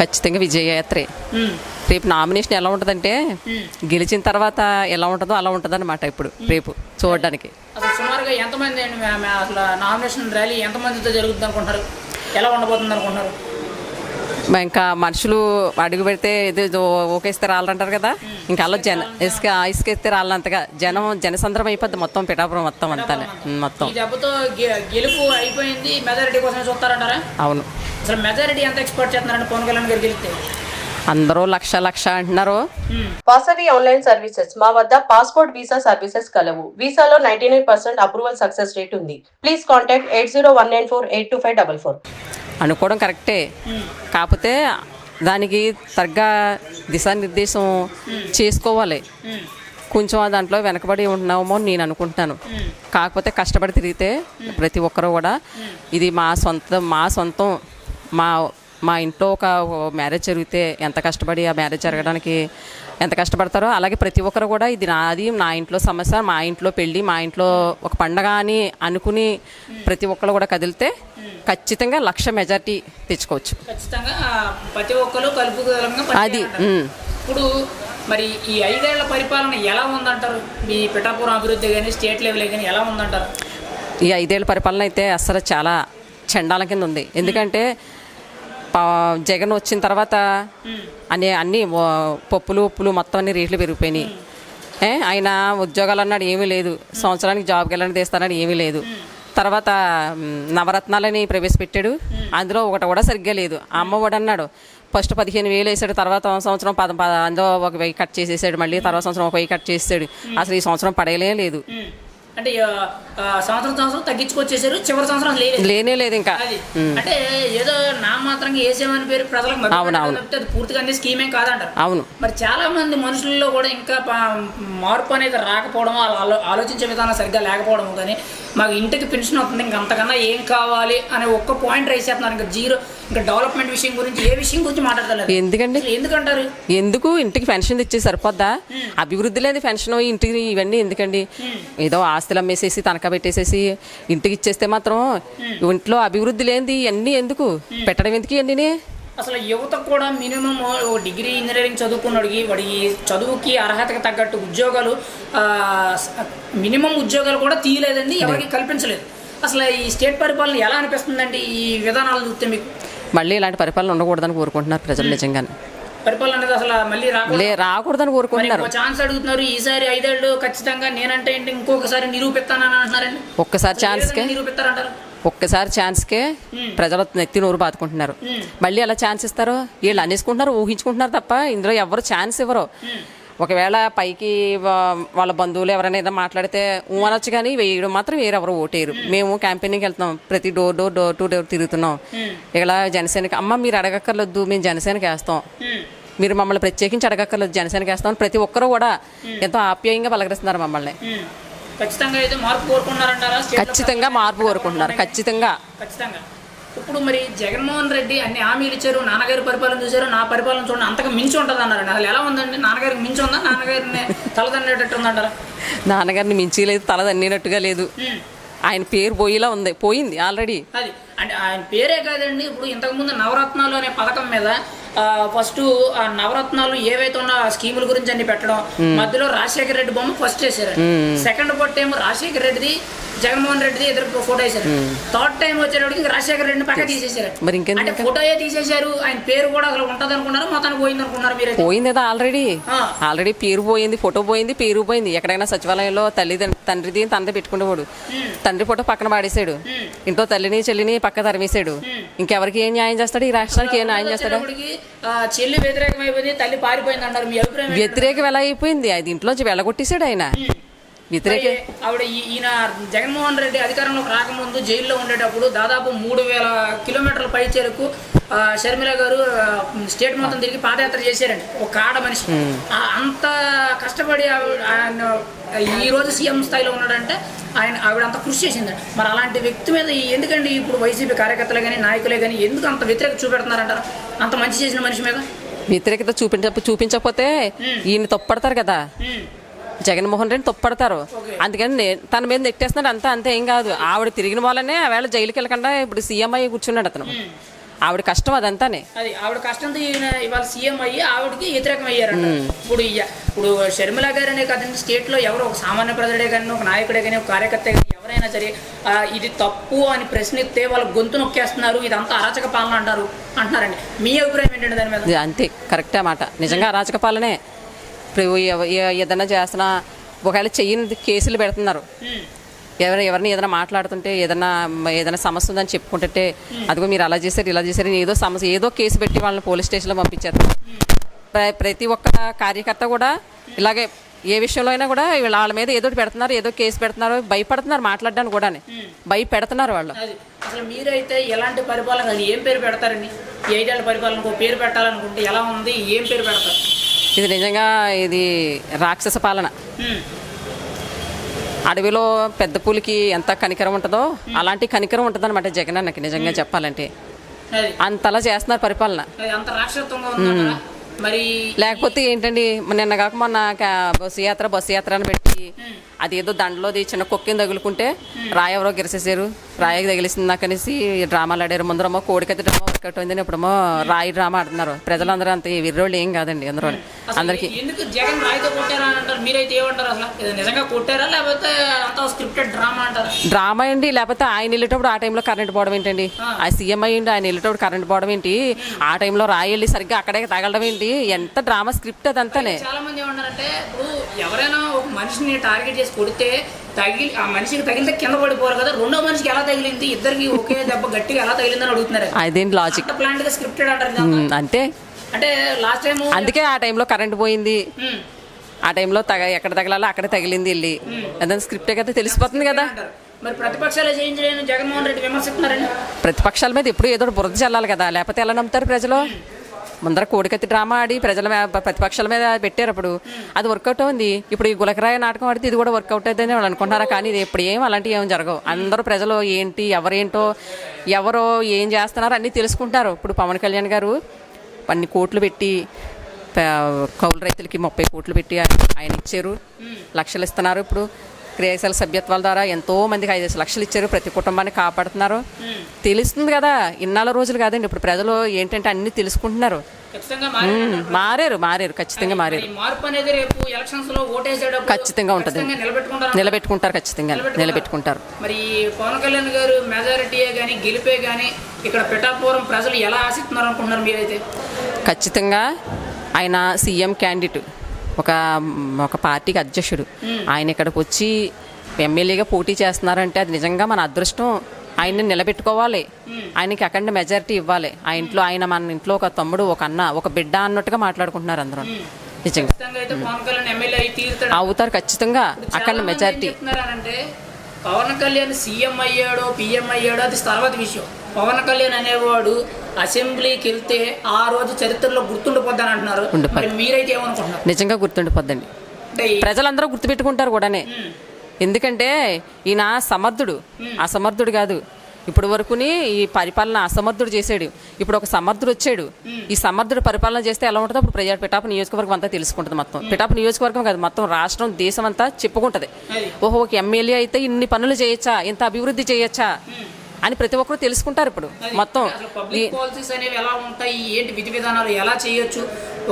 ఖచ్చితంగా విజయయాత్రే. రేపు నామినేషన్ ఎలా ఉంటుందంటే గెలిచిన తర్వాత ఎలా ఉంటుందో అలా ఉంటుంది అనమాట ఇప్పుడు రేపు చూడడానికి. సుమారుగా ఎంతమంది అసలు నామినేషన్ ర్యాలీ ఎంతమందితో జరుగుతుంది అనుకుంటున్నారు ఎలా ఉండబోతుంది అనుకుంటున్నారు ఇంకా మనుషులు అడుగు పెడితే ఏదో ఓకేస్తే రాలంటారు కదా. ఇంకా అలా జన ఇసుక ఇసుకేస్తే రాలంతగా జనం జనసంద్రం అయిపోద్ది మొత్తం పిఠాపురం మొత్తం అంతా. మొత్తం. గెలుపు అయిపోయింది మెజారిటీ కోసమే చూస్తారంటారా? అవును. అసలు మెజారిటీ ఎంత ఎక్స్పెక్ట్ చేస్తున్నారండి పవన్ కళ్యాణ్ గారు గెలిస్తే? అందరూ లక్ష లక్ష అంటున్నారు. Vasavi online services. మా వద్ద పాస్పోర్ట్ వీసా సర్వీసెస్ కలవు. వీసాలో ninety nine percent approval success rate ఉంది. Please contact eight zero one nine four eight two five double four. అనుకోవడం కరెక్టే. కాకపోతే దానికి తగ్గ దిశానిర్దేశం చేసుకోవాలి. కొంచెం దాంట్లో వెనకబడి ఉంటున్నామో అని నేను అనుకుంటున్నాను. కాకపోతే కష్టపడి తిరిగితే ప్రతి ఒక్కరు కూడా ఇది మా సొంతం మా సొంతం. మా మా ఇంట్లో ఒక మ్యారేజ్ జరిగితే ఎంత కష్టపడి ఆ మ్యారేజ్ జరగడానికి ఎంత కష్టపడతారో అలాగే ప్రతి ఒక్కరు కూడా ఇది నాది నా ఇంట్లో సమస్య మా ఇంట్లో పెళ్ళి మా ఇంట్లో ఒక పండగ అని అనుకుని ప్రతి ఒక్కరు కూడా కదిలితే ఖచ్చితంగా లక్ష మెజార్టీ తెచ్చుకోవచ్చు. ఖచ్చితంగా ప్రతి ఒక్కరు కలుపుకోగలంగా అది. ఇప్పుడు మరి ఈ ఐదేళ్ళ పరిపాలన ఎలా ఉందంటారు? మీ పిఠాపురం అభివృద్ధి కానీ స్టేట్ లెవెల్ కానీ ఎలా ఉందంటారు? ఈ ఐదేళ్ళ పరిపాలన అయితే అసలు చాలా చండాలం కింద ఉంది. ఎందుకంటే జగన్ వచ్చిన తర్వాత అనే అన్ని పప్పులు ఉప్పులు మొత్తం అన్ని రేట్లు పెరిగిపోయినాయి. ఆయన ఉద్యోగాలు అన్నాడు ఏమీ లేదు. సంవత్సరానికి జాబ్కి వెళ్ళని తీస్తానని ఏమీ లేదు. తర్వాత నవరత్నాలని ప్రవేశపెట్టాడు. అందులో ఒకటి కూడా సరిగ్గా లేదు. అమ్మ ఒడి అన్నాడు ఫస్ట్ పదిహేను వేలు వేసాడు తర్వాత సంవత్సరం పద అందులో ఒక వెయ్యి కట్ చేసేసాడు మళ్ళీ తర్వాత సంవత్సరం ఒక వెయ్యి కట్ చేసాడు అసలు ఈ సంవత్సరం పడేలే లేదు. అంటే సంవత్సరం సంవత్సరం తగ్గించుకొచ్చేసారు చివరి సంవత్సరం లేదు. లేనే లేదు ఇంకా. అంటే ఏదో నా మాత్రంగా వేసేమని పేరు ప్రజలకు అది పూర్తిగా అన్ని స్కీమేం కాదంటారు. అవును. మరి చాలా మంది మనుషుల్లో కూడా ఇంకా మార్పు అనేది రాకపోవడం ఆలోచించే విధానం సరిగ్గా లేకపోవడం కానీ మాకు ఇంటికి పెన్షన్ అవుతుంది ఇంకా అంతకన్నా ఏం కావాలి అనే ఒక్క పాయింట్ రైస్ చేస్తున్నారు. ఇంకా జీరో ఇంకా డెవలప్మెంట్ విషయం గురించి ఏ విషయం గురించి మాట్లాడలేదు ఎందుకండి? ఎందుకంటారు? ఎందుకు? ఇంటికి పెన్షన్ ఇచ్చి సరిపోద్దా? అభివృద్ధి లేదు పెన్షన్ ఇంటికి ఇవన్నీ ఎందుకండి? ఏదో ఆస్తులు అమ్మేసేసి తనఖా పెట్టేసేసి ఇంటికి ఇచ్చేస్తే మాత్రం ఇంట్లో అభివృద్ధి లేనిది ఇవన్నీ ఎందుకు? పెట్టడం ఎందుకు ఇవన్నీ అసలు యువతకు కూడా మినిమం డిగ్రీ ఇంజనీరింగ్ చదువుకున్నాడికి వాడి చదువుకి అర్హతకి తగ్గట్టు ఉద్యోగాలు మినిమం ఉద్యోగాలు కూడా తీయలేదండి ఎవరికి కల్పించలేదు. అసలు ఈ స్టేట్ పరిపాలన ఎలా అనిపిస్తుందండి ఈ విధానాలు చూస్తే మీకు? మళ్ళీ ఇలాంటి పరిపాలన ఉండకూడదని కోరుకుంటున్నారు ప్రజలు నిజంగానే. పరిపాలన అనేది అసలు మళ్ళీ రాకూడదు? రాకూడదని కోరుకుంటున్నారు. ఛాన్స్ అడుగుతున్నారు ఈసారి ఐదేళ్ళు ఖచ్చితంగా నేనంటే ఏంటి ఇంకొకసారి నిరూపిస్తానని అంటున్నారండి? ఒక్కసారి ఏదైనా నిరూపిస్తారంటారు? ఒక్కసారి ఛాన్స్కే ప్రజలు నెత్తి నోరు బాదుకుంటున్నారు. మళ్ళీ ఎలా ఛాన్స్ ఇస్తారు? వీళ్ళు అనేసుకుంటున్నారు ఊహించుకుంటున్నారు తప్ప ఇందులో ఎవరు ఛాన్స్ ఇవ్వరు. ఒకవేళ పైకి వాళ్ళ బంధువులు ఎవరైనా ఏదో మాట్లాడితే అనొచ్చు కానీ వేయడం మాత్రం వేరెవరు ఓటేయరు. మేము క్యాంపెయినింగ్కి వెళ్తున్నాం ప్రతి door door door to door తిరుగుతున్నాం. ఇలా జనసేనకి అమ్మ మీరు అడగక్కర్లొద్దు మేము జనసేనకి వేస్తాం. మీరు మమ్మల్ని ప్రత్యేకించి అడగక్కర్లేదు జనసేనకి వేస్తాం ప్రతి ఒక్కరు కూడా ఎంతో ఆప్యాయంగా పలకరిస్తున్నారు మమ్మల్ని. ఖచ్చితంగా అయితే మార్పు కోరుకుంటున్నారంటారా? ఖచ్చితంగా మార్పు కోరుకుంటున్నారు. ఖచ్చితంగా. ఖచ్చితంగా. ఇప్పుడు మరి జగన్మోహన్ రెడ్డి అన్ని హామీలు ఇచ్చారు నాన్నగారి పరిపాలన చూశారు నా పరిపాలన చూడండి అంతగా మించి ఉంటుంది అన్నారండి అసలు ఎలా ఉందండి? నాన్నగారికి మించి ఉందా? నాన్నగారిని తలదన్నేటట్టు ఉందంటారా? నాన్నగారిని మించి లేదు తల తన్నినట్టుగా లేదు. ఆయన పేరు పోయేలా ఉంది పోయింది ఆల్రెడీ. అది. అంటే ఆయన పేరే కాదండి. ఇప్పుడు ఇంతకుముందు నవరత్నాలు అనే పథకం మీద ఫస్ట్ ఆ నవరత్నాలు ఏవైతే ఉన్న స్కీముల గురించి అన్ని పెట్టడం మధ్యలో రాజశేఖర రెడ్డి బొమ్మ ఫస్ట్ వేసారు సెకండ్ పొట్టు ఏమో రాజశేఖర రెడ్డిది జగన్మోహన్ రెడ్డిది ఎదురు ఫోటో వేశారు. థర్డ్ టైం వచ్చేటప్పటికి రాజశేఖర రెడ్డిని పక్క తీసేశారు అంటే ఫోటోయే తీసేశారు ఆయన పేరు కూడా అసలు ఉంటది అనుకున్నారు మొత్తానికి పోయింది అనుకున్నారు మీరు పోయింది కదా ఆల్రెడీ. ఆల్రెడీ పేరు పోయింది ఫోటో పోయింది పేరు పోయింది. ఎక్కడైనా సచివాలయంలో తల్లి తండ్రిది తనది పెట్టుకునేవాడు తండ్రి ఫోటో పక్కన పాడేశాడు. ఇంట్లో తల్లిని చెల్లిని పక్క తరిమేశాడు. ఇంకెవరికి ఏం న్యాయం చేస్తాడు? ఈ రాష్ట్రానికి ఏం న్యాయం చేస్తాడు? చెల్లి వ్యతిరేకం అయిపోయింది తల్లి పారిపోయింది అంటారు మీ అభిప్రాయం? వ్యతిరేకం ఎలా అయిపోయింది అది ఇంట్లోంచి వెళ్ళగొట్టేశాడు ఆయన వ్యతిరేక? ఆవిడ ఈయన జగన్మోహన్ రెడ్డి అధికారంలోకి రాకముందు జైల్లో ఉండేటప్పుడు దాదాపు మూడు వేల కిలోమీటర్ల పై చేరుకు ఆ, షర్మిల గారు స్టేట్ మొత్తం తిరిగి పాదయాత్ర చేశారండి. ఒక ఆడ మనిషి. అంత కష్టపడి ఈ రోజు సీఎం స్థాయిలో ఉన్నాడంటే ఆయన ఆవిడ అంత కృషి చేసిందండి మరి అలాంటి వ్యక్తి మీద ఎందుకండి ఇప్పుడు వైసీపీ కార్యకర్తలు కానీ నాయకులే కానీ ఎందుకు అంత వ్యతిరేక చూపెడుతున్నారంటారు అంత మంచి చేసిన మనిషి మీద? వ్యతిరేకత చూపించ చూపించకపోతే ఈయన తప్పడతారు కదా. జగన్మోహన్ రెడ్డి తప్పడతారు. అందుకని తన మీద నెట్టేస్తున్నాడు అంతా అంతే ఏం కాదు. ఆవిడ తిరిగిన వాళ్ళనే ఆవేళ జైలుకి వెళ్ళకుండా ఇప్పుడు సీఎం అయ్యి కూర్చున్నాడు అతను. ఆవిడ కష్టం అదంతానే. అది ఆవిడ కష్టంతో ఇవాళ సీఎం అయ్యి ఆవిడకి వ్యతిరేకం అయ్యారంట. ఇప్పుడు ఇయ్య- ఇప్పుడు షర్మిల గారు అనే కదండి స్టేట్లో ఎవరో ఒక సామాన్య ప్రజలే కానీ ఒక నాయకుడే కానీ ఒక కార్యకర్త కానీ ఎవరైనా సరే ఇది తప్పు అని ప్రశ్నిస్తే వాళ్ళ గొంతు నొక్కేస్తున్నారు. ఇదంతా అరాచక పాలన అంటారు అంటున్నారండి. మీ అభిప్రాయం ఏంటండి దాని మీద? అంతే కరెక్టే మాట. నిజంగా అరాచక పాలనే. ఇప్పుడు ఏదైనా చేస్తున్నా ఒకవేళ చెయ్యని కేసులు పెడుతున్నారు. ఉమ్, ఎవరు ఎవరిని ఏదైనా మాట్లాడుతుంటే ఏదైనా ఏదైనా సమస్య ఉందని చెప్పుకుంటుంటే అదిగో మీరు అలా చేశారు ఇలా చేశారు ఏదో సమస్య ఏదో కేసు పెట్టి వాళ్ళని పోలీస్ స్టేషన్లో పంపించారు. ప్ర- ప్రతి ఒక్క కార్యకర్త కూడా ఇలాగే ఏ విషయంలో అయినా కూడా వాళ్ళ మీద ఏదో ఒకటి పెడుతున్నారు ఏదో కేసు పెడుతున్నారు భయపడుతున్నారు మాట్లాడడానికి కూడా భయపెడుతున్నారు వాళ్ళు. అసలు మీరైతే ఎలాంటి పరిపాలన ఏం పేరు పెడతారండి? ఏడేళ్ళ పరిపాలనకు పేరు పెట్టాలనుకుంటే ఎలా ఉంది ఏం పేరు పెడతారు? ఇది నిజంగా ఇది రాక్షస పాలన. అడవిలో పెద్ద పులికి ఎంత కనికరం ఉంటుందో అలాంటి కనికరం ఉంటుంది అనమాట జగన్ అన్నకి నిజంగా చెప్పాలంటే. అంతలా చేస్తున్నారు పరిపాలన. లేకపోతే ఏంటండి నిన్న కాక మొన్న బస్సు యాత్ర బస్సు యాత్ర అని పెట్టి అదేదో దండలోది చిన్న కుక్కిని తగులుకుంటే రాయి ఎవరో గిరిసేసారు. రాయి తగిలిసింది నాకు అనేసి డ్రామాలు ఆడారు. ముందరమో కోడికత్తి డ్రామా వర్కౌట్ అయిందని ఇప్పుడేమో రాయి డ్రామా ఆడుతున్నారు. ప్రజలందరూ అంత విర్రోళ్ళు ఏం కాదండి అందరూ. అందరికీ ఎందుకు జగన్ రాయితో కొట్టారా అని అంటారు? మీరైతే ఏమంటారు అసలు? ఇది నిజంగా కొట్టారా లేకపోతే అంతా స్క్రిప్టెడ్ డ్రామా అంటారా? డ్రామా అండి లేకపోతే ఆయన వెళ్ళేటప్పుడు ఆ టైంలో కరెంట్ పోవడం ఏంటండి? ఆ. సీఎం అయ్యిండి ఆయన వెళ్ళేటప్పుడు కరెంట్ పోవడం ఏంటి? ఆ టైంలో రాయి వెళ్ళి సరిగ్గా అక్కడే తగలడం ఏంటి? ఎంత డ్రామా స్క్రిప్ట్ అదంతానే చాలా మంది ఏమన్నారంటే ఇప్పుడు ఎవరైనా ఒక మనిషిని టార్గెట్ చేసి కొడితే తగిలి ఆ మనిషికి తగిలితే కింద పడిపోరు కదా. రెండో మనిషికి ఎలా తగిలింది? ఇద్దరికి ఒకే దెబ్బ గట్టిగా ఎలా తగిలిందని అడుగుతున్నారు. అదేంటి లాజిక్ ప్లాంట్గా స్క్రిప్టెడ్ అంటారు అంతే. అంటే లాస్ట్ టైం అందుకే ఆ టైంలో కరెంట్ పోయింది. ఆ టైంలో తగ ఎక్కడ తగలాలో అక్కడ తగిలింది వెళ్ళి. అదే స్క్రిప్టే కదా తెలిసిపోతుంది కదా. మరి ప్రతిపక్షాలు జగన్మోహన్ రెడ్డి విమర్శిస్తున్నారండి? ప్రతిపక్షాల మీద ఎప్పుడు ఏదో బురద చల్లాలి కదా. లేకపోతే ఎలా నమ్ముతారు ప్రజలు? ముందర కోడికత్తి డ్రామా ఆడి ప్రజల ప్రతిపక్షాల మీద పెట్టారు అప్పుడు. అది వర్కౌట్ అయింది ఇప్పుడు ఈ గులకరాయ నాటకం ఆడితే ఇది కూడా వర్కౌట్ అవుతుందని వాళ్ళు అనుకుంటారా కానీ ఇది ఇప్పుడు ఏం అలాంటివి ఏం జరగవు. అందరూ ప్రజలు ఏంటి ఎవరేంటో ఎవరో ఏం చేస్తున్నారో అన్నీ తెలుసుకుంటారు. ఇప్పుడు పవన్ కళ్యాణ్ గారు అన్ని కోట్లు పెట్టి కౌలు రైతులకి ముప్పై కోట్లు పెట్టి ఆయన ఇచ్చారు. లక్షలు ఇస్తున్నారు ఇప్పుడు. క్రియాశీల సభ్యత్వాల ద్వారా ఎంతో మందికి ఐదు లక్షలు ఇచ్చారు. ప్రతి కుటుంబాన్ని కాపాడుతున్నారు. తెలుస్తుంది కదా ఇన్నాళ్ళ రోజులు కాదండి. ఇప్పుడు ప్రజలు ఏంటంటే అన్ని తెలుసుకుంటున్నారు. మారారు మారారు ఖచ్చితంగా మారారు. ఖచ్చితంగా ఉంటుంది. నిలబెట్టుకుంటారు నిలబెట్టుకుంటారు ఖచ్చితంగా. నిలబెట్టుకుంటారు. మరి పవన్ కళ్యాణ్ గారు మెజారిటీయే కానీ గెలిపే కానీ ఇక్కడ పిఠాపురం ప్రజలు ఎలా ఆశిస్తున్నారు అనుకుంటున్నారు మీరైతే? ఖచ్చితంగా ఆయన సీఎం క్యాండిడేట్. ఒక ఒక పార్టీకి అధ్యక్షుడు. ఆయన ఇక్కడికి వచ్చి ఎమ్మెల్యేగా పోటీ చేస్తున్నారంటే అది నిజంగా మన అదృష్టం. ఆయన్ని నిలబెట్టుకోవాలి. ఆయనకి అఖండ మెజారిటీ ఇవ్వాలి. ఆ ఇంట్లో ఆయన మన ఇంట్లో ఒక తమ్ముడు ఒక అన్న ఒక బిడ్డ అన్నట్టుగా మాట్లాడుకుంటున్నారు అందరూ. నిజంగా. అవుతారు ఖచ్చితంగా. అఖండ మెజారిటీ. పవన్ కళ్యాణ్ సీఎం అయ్యాడో పిఎం అయ్యాడో అది తర్వాత విషయం. పవన్ కళ్యాణ్ అనేవాడు అసెంబ్లీకి వెళ్తే ఆ రోజు చరిత్రలో గుర్తుండిపోద్దని అంటున్నారు. మరి మీరైతే ఏమనుకుంటున్నారు? నిజంగా గుర్తుండిపోద్దండి. ప్రజలందరూ గుర్తుపెట్టుకుంటారు కూడానే. ఎందుకంటే ఈయన సమర్థుడు అసమర్థుడు కాదు. ఇప్పుడు వరకుని ఈ పరిపాలన అసమర్థుడు చేసాడు ఇప్పుడు ఒక సమర్థుడు వచ్చాడు. ఈ సమర్థుడు పరిపాలన చేస్తే ఎలా ఉంటుందో అప్పుడు ప్రజా పిఠాపు నియోజకవర్గం అంతా తెలుసుకుంటుంది మొత్తం. పిఠాపు నియోజకవర్గం కాదు మొత్తం రాష్ట్రం దేశం అంతా చెప్పుకుంటది. ఓహో ఒక ఎమ్మెల్యే అయితే ఇన్ని పనులు చేయొచ్చా? ఇంత అభివృద్ధి చేయొచ్చా? అని ప్రతి ఒక్కరు తెలుసుకుంటారు ఇప్పుడు. మొత్తం పాలసీస్ అనేవి ఎలా ఉంటాయి? ఏంటి విధి విధానాలు ఎలా చేయొచ్చు?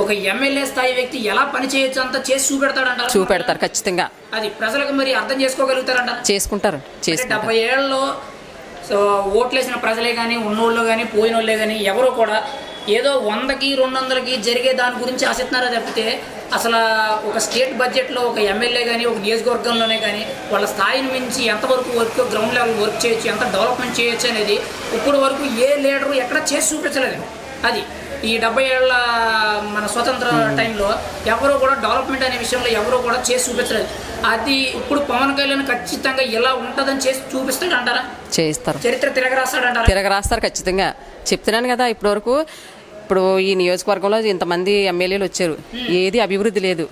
ఒక ఎమ్మెల్యే స్థాయి వ్యక్తి ఎలా పని చేయొచ్చు అంతా చేసి చూపెడతాడంటారు? చూపెడతారు ఖచ్చితంగా. అది ప్రజలకు మరి అర్థం చేసుకుంటారు అంటే చేసుకుంటారు. డెబ్బై ఏళ్ళలో సో ఓట్లేసిన ప్రజలే కానీ ఉన్నోళ్ళు కానీ పోయిన వాళ్ళే కానీ ఎవరు కూడా ఏదో వందకి రెండు వందలకి జరిగే దాని గురించి ఆశిస్తున్నారో తప్పితే అసలు ఒక స్టేట్ బడ్జెట్లో ఒక ఎమ్మెల్యే కానీ ఒక నియోజకవర్గంలోనే కానీ వాళ్ళ స్థాయిని మించి ఎంతవరకు వర్క్ గ్రౌండ్ లెవెల్ వర్క్ చేయొచ్చు ఎంత డెవలప్మెంట్ చేయొచ్చు అనేది ఇప్పుడు వరకు ఏ లీడరు ఎక్కడ చేసి చూపించలేదు. అది ఈ డెబ్బై ఏళ్ళ మన స్వతంత్ర టైంలో ఎవరు కూడా డెవలప్మెంట్ అనే విషయంలో ఎవరు కూడా చేసి చూపించలేదు. అది ఇప్పుడు పవన్ కళ్యాణ్ ఖచ్చితంగా ఇలా ఉంటుందని చేసి చూపిస్తాడు అంటారా? చేయిస్తారు. చరిత్ర తిరగరాస్తాడంటారా తిరగ రాస్తారు ఖచ్చితంగా. చెప్తున్నాను కదా ఇప్పటి వరకు ఇప్పుడు ఈ నియోజకవర్గంలో ఇంతమంది ఎమ్మెల్యేలు వచ్చారు. ఏది అభివృద్ధి లేదు.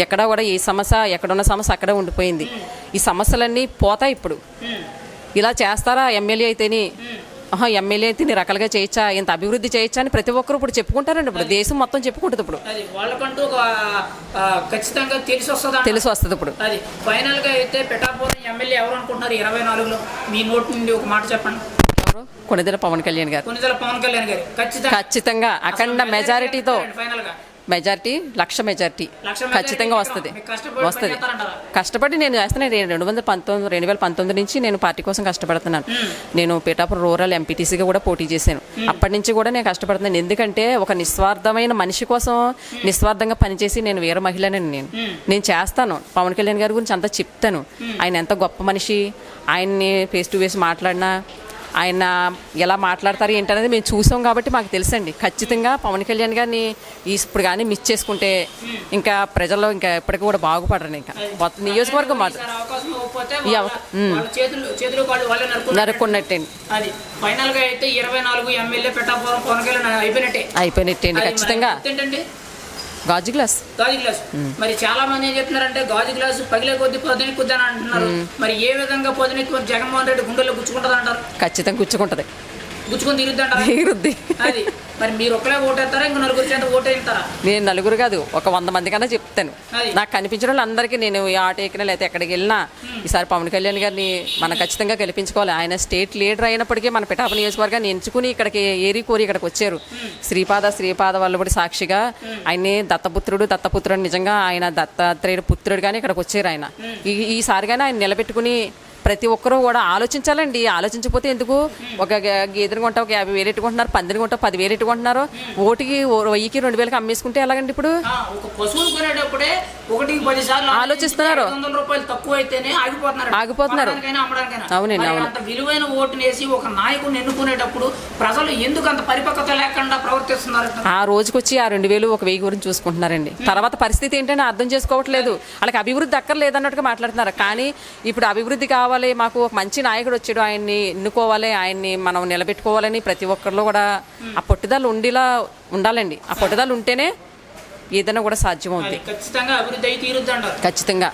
ఎక్కడ కూడా ఈ సమస్య ఎక్కడున్న సమస్య అక్కడే ఉండిపోయింది. ఈ సమస్యలన్నీ పోతాయి ఇప్పుడు. ఇలా చేస్తారా ఎమ్మెల్యే అయితేని? ఎమ్మెల్యే అయితే ఇన్ని రకాలుగా చేయొచ్చా? ఇంత అభివృద్ధి చేయొచ్చా అని ప్రతి ఒక్కరు ఇప్పుడు చెప్పుకుంటారండి ఇప్పుడు. దేశం మొత్తం చెప్పుకుంటుంది ఇప్పుడు. వాళ్ళకంటూ ఖచ్చితంగా తెలిసి వస్తుంది తెలిసి వస్తుంది ఇప్పుడు. అది ఫైనల్గా అయితే ఎమ్మెల్యే ఎవరు అనుకుంటున్నారు? ఇరవై నాలుగులో. మీ నోటి నుండి ఒక మాట చెప్పండి. కొనిదెల పవన్ కళ్యాణ్ గారు. కొన్నిదల పవన్ కళ్యాణ్ గారు. ఖచ్చితంగా. ఖచ్చితంగా. అఖండ మెజారిటీతో ఫైనల్గా మెజారిటీ లక్ష మెజారిటీ ఖచ్చితంగా వస్తుంది. వస్తుంది? కష్టపడి నేను చేస్తున్నాను నేను రెండు వందల పంతొమ్మిది రెండు వేల పంతొమ్మిది నుంచి నేను పార్టీ కోసం కష్టపడుతున్నాను. నేను పేటాపురం రూరల్ ఎంపీటీసీగా కూడా పోటీ చేశాను. అప్పటి నుంచి కూడా నేను కష్టపడుతున్నాను. ఎందుకంటే ఒక నిస్వార్థమైన మనిషి కోసం నిస్వార్థంగా పనిచేసి నేను వీర మహిళనని నేను. నేను చేస్తాను. పవన్ కళ్యాణ్ గారి గురించి అంతా చెప్తాను. ఆయన ఎంత గొప్ప మనిషి. ఆయన్ని ఫేస్ టు ఫేస్ మాట్లాడినా ఆయన ఎలా మాట్లాడతారు ఏంటనేది మేము చూసాం కాబట్టి మాకు తెలుసండి. ఖచ్చితంగా పవన్ కళ్యాణ్ గారిని ఈ ఇప్పుడు కానీ మిస్ చేసుకుంటే ఇంకా ప్రజల్లో ఇంకా ఎప్పటికీ కూడా బాగుపడరు ఇంకా. మొత్తం నియోజకవర్గం మాత్రం. నరుక్కున్నట్టండి. అది. ఫైనల్గా అయితే ఇరవై నాలుగు ఎమ్మెల్యే పెట్టాపురం పవన్ కళ్యాణ్ అయిపోయినట్టే. అయిపోయినట్టండి ఖచ్చితంగా. గాజు గ్లాస్. గాజు గ్లాస్. మరి చాలా మంది ఏం చెప్తున్నారంటే గాజు గ్లాసు పగిలే కొద్ది పొద్దున కుద్దని అంటున్నారు. మరి ఏ విధంగా పొద్దున జగన్మోహన్ రెడ్డి గుండెల్లో గుచ్చుకుంటది అంటారు? ఖచ్చితంగా గుచ్చుకుంటది. గుచ్చుకొని తీరుద్ది అది. మరి మీరు ఒక్కలే ఓటేస్తారా ఇంకా నలుగురు చేత ఓటేస్తారా? నేను నలుగురు కాదు ఒక వంద మంది కన్నా చెప్తాను. నాకు కనిపించిన వాళ్ళందరికీ నేను ఈ ఆటో ఎక్కినా లేకపోతే ఎక్కడికి వెళ్ళినా ఈసారి పవన్ కళ్యాణ్ గారిని మనం ఖచ్చితంగా గెలిపించుకోవాలి. ఆయన స్టేట్ లీడర్ అయినప్పటికీ మన పిఠాప నియోజకవర్గాన్ని ఎంచుకుని ఇక్కడికి ఏరి కోరి ఇక్కడికి వచ్చారు. శ్రీపాద శ్రీపాద వల్లబడి సాక్షిగా ఆయన్ని దత్తపుత్రుడు దత్తపుత్రుడు నిజంగా ఆయన దత్తాత్రేయుడు పుత్రుడు కానీ ఇక్కడికి వచ్చారు ఆయన. ఈ ఈసారి కానీ ఆయన నిలబెట్టుకుని ప్రతి ఒక్కరూ కూడా ఆలోచించాలండి. ఆలోచించకపోతే ఎందుకు? ఒక గేదెని కొంటా ఒక యాభై వేలు ఎట్టుకుంటున్నారు పందిని కొంటా పది వేలు ఎట్టుకుంటున్నారు ఓటికి వెయ్యికి రెండు వేలకి అమ్మేసుకుంటే ఎలాగండి ఇప్పుడు? ఆలోచిస్తున్నారు. ఆగిపోతున్నారు. అవునండి, అవును. విలువైన ఓటునేసి ఒక నాయకుడిని ఎన్నుకునేటప్పుడు ప్రజలు ఎందుకు అంత పరిపక్వత లేకుండా ప్రవర్తిస్తున్నారు? ఆ రోజుకి వచ్చి ఆ రెండు వేలు ఒక వెయ్యి గురించి చూసుకుంటున్నారండి. తర్వాత పరిస్థితి ఏంటని అర్థం చేసుకోవట్లేదు. వాళ్ళకి అభివృద్ధి అక్కర్లేదు అన్నట్టుగా మాట్లాడుతున్నారు. కానీ ఇప్పుడు అభివృద్ధి కావాలి మాకు ఒక మంచి నాయకుడు వచ్చాడు. ఆయన్ని ఎన్నుకోవాలి. ఆయన్ని మనం నిలబెట్టుకోవాలని ప్రతి ఒక్కరిలో కూడా ఆ పట్టుదల ఉండిలా ఉండాలండి. ఆ పట్టుదల ఉంటేనే ఏదైనా కూడా సాధ్యం అవుతుంది ఖచ్చితంగా